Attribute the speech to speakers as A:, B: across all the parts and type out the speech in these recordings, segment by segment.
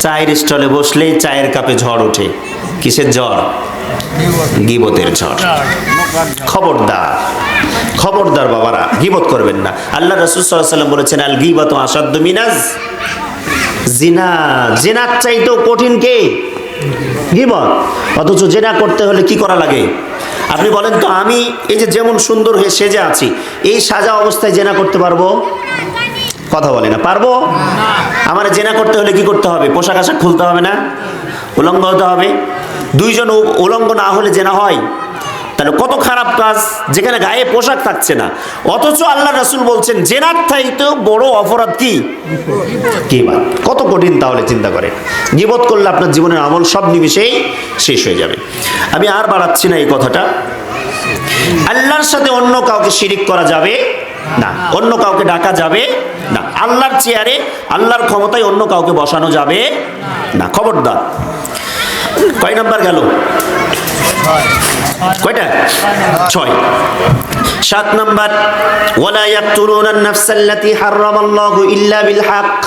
A: চায়ের স্টলে বসলেই চায়ের কাপে ঝড় ওঠে। কিসের ঝড়? গিবতের ঝড়। খবরদার। খবরদার বাবারা, গিবত করবেন না। আল্লাহ রসুল বলেছেন আল গিবত আসাদ্দ মিনাজ জিনা। জেনার চাইতেও কঠিন কে? গিবত। অথচ জেনা করতে হলে কি করা লাগে? আপনি বলেন তো, আমি এই যে যেমন সুন্দর হয়ে সেজে আছি, এই সাজা অবস্থায় জেনা করতে পারব? কথা বলে না। পারব? আমার জেনা করতে হলে কি করতে হবে? পোশাক আশাক খুলতে হবে না? উলঙ্গ হতে হবে। দুইজন উলঙ্গ না হলে জেনা হয়? তাহলে কত খারাপ কাজ? যেখানে গায়ে পোশাক থাকছে না। অথচ আল্লাহ রাসুল বলছেন, জেনার থাইতেও বড় অপরাধ কি? বাত? কত কঠিন তাহলে চিন্তা করে গিবত করলে আপনার জীবনের আমল সব নিমিশেই শেষ হয়ে যাবে। আমি আর বাড়াচ্ছি না এই কথাটা। আল্লাহর সাথে অন্য কাউকে শিরিক করা যাবে না। অন্য কাউকে ডাকা যাবে না, আল্লাহর চেয়ারে আল্লাহর ক্ষমতায় অন্য কাউকে বসানো যাবে না। খবরদার। কয় নাম্বার গেল? কয়টা? ছয়। সাত নাম্বার, ওয়ালা ইয়াকতুলুনা আন-নাফসাল্লাতী হারামাল্লাহু ইল্লা বিল হক।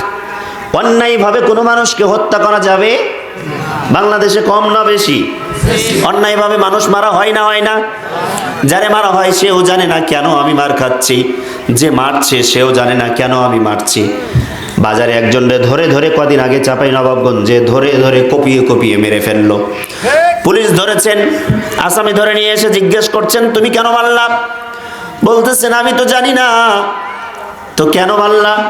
A: অন্যায়ভাবে কোনো মানুষকে হত্যা করা যাবে বাংলাদেশে কম না বেশি। অন্যায়ভাবে মানুষ মারা হয় না হয় না। যারে মারা হয় সেও জানে না কেন আমি মার খাচ্ছি। যে মারছে সেও জানে না কেন আমি মারছি। বাজারে একজনরে ধরে ধরে কদিন আগে চাপাই নবাবগঞ্জে ধরে ধরে কপিয়ে কপিয়ে মেরে ফেলল। পুলিশ ধরেছেন। আসামি ধরে নিয়ে এসে জিজ্ঞেস করছেন, তুমি কেন মারলাম বলতেছেন, আমি তো জানি না। তো কেন মারলা?